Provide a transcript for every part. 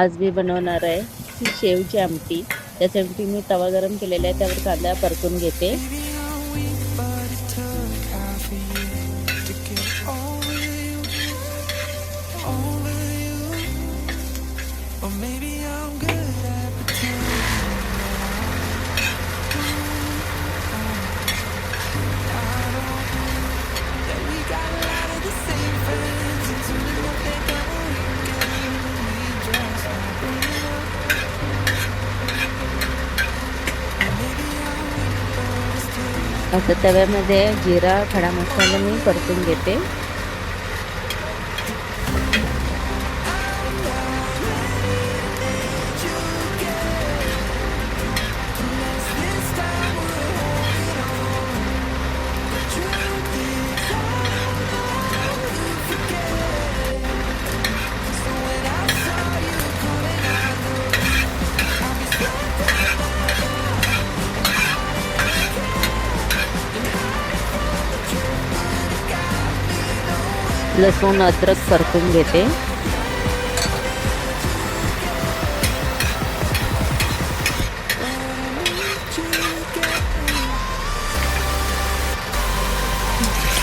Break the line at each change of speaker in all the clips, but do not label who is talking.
आज मी बनवणार आहे ती शेवची आमटी. त्यासाठी मी तवा गरम केलेला आहे त्यावर कांदा परतून घेते. असं तव्यामध्ये जिरा खडा मसाला मी परतून घेते. लसूण अद्रक परतून घेते.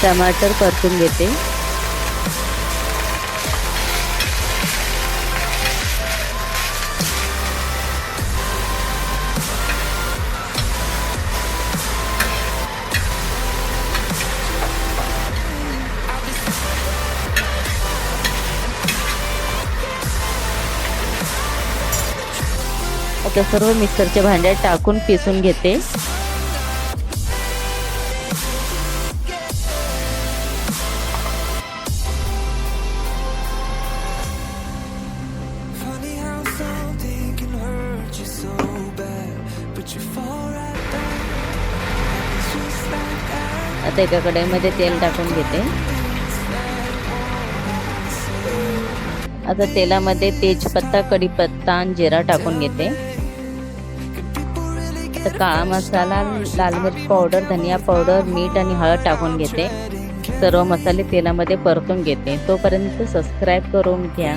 टमाटर परतून घेते. आता सर्व मिक्सरच्या के भांड्या टाकून पिसून घेते. आता एका कढाईमध्ये तेल टाकून घेते. आता तेलामध्ये तेजपत्ता कढीपत्ता आणि जिरा टाकून घेते. काळा मसाला लाल मिरच पावडर धनिया पावडर मीठ आणि हळद टाकून घेते. सर्व मसाले तेलामध्ये परतून घेते. तोपर्यंत सबस्क्राईब करून घ्या.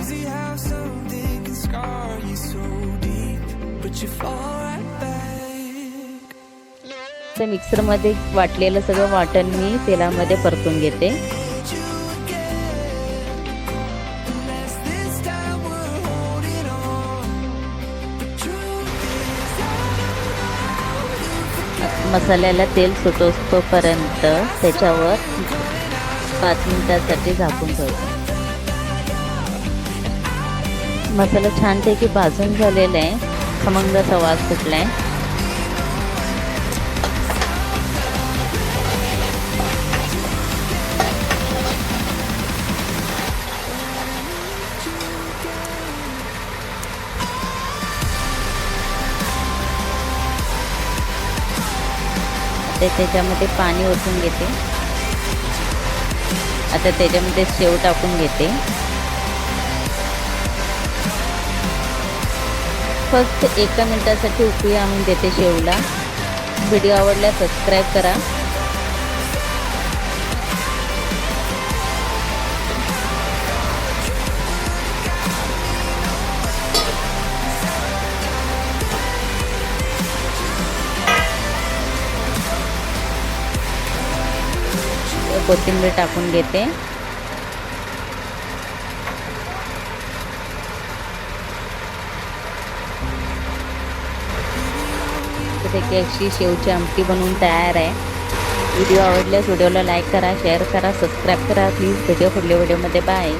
तर मिक्सरमध्ये वाटलेलं सगळं वाटण मी तेलामध्ये परतून घेते. मसाल्याला तेल सुटोपर्यंत त्याच्यावर पाच मिनिटासाठी झाकून ठेवतो मसाला छानपैकी भाजून झालेला आहे. खमंग वास सुटला आहे ते त्याच्यामध्ये पाणी ओतून घेते. आता त्याच्यामध्ये शेव टाकून घेते. फक्त एका मिनिटासाठी उकळी आणून देते शेवला. व्हिडिओ आवडल्यास सबस्क्राईब करा. कोथिंबीर टाकून घेते. तर अशी शेवची आमटी बनवून तयार आहे. व्हिडिओ आवडल्यास व्हिडिओला लाईक करा शेअर करा सबस्क्राईब करा. प्लीज व्हिडिओ पुढल्या व्हिडिओमध्ये. बाय.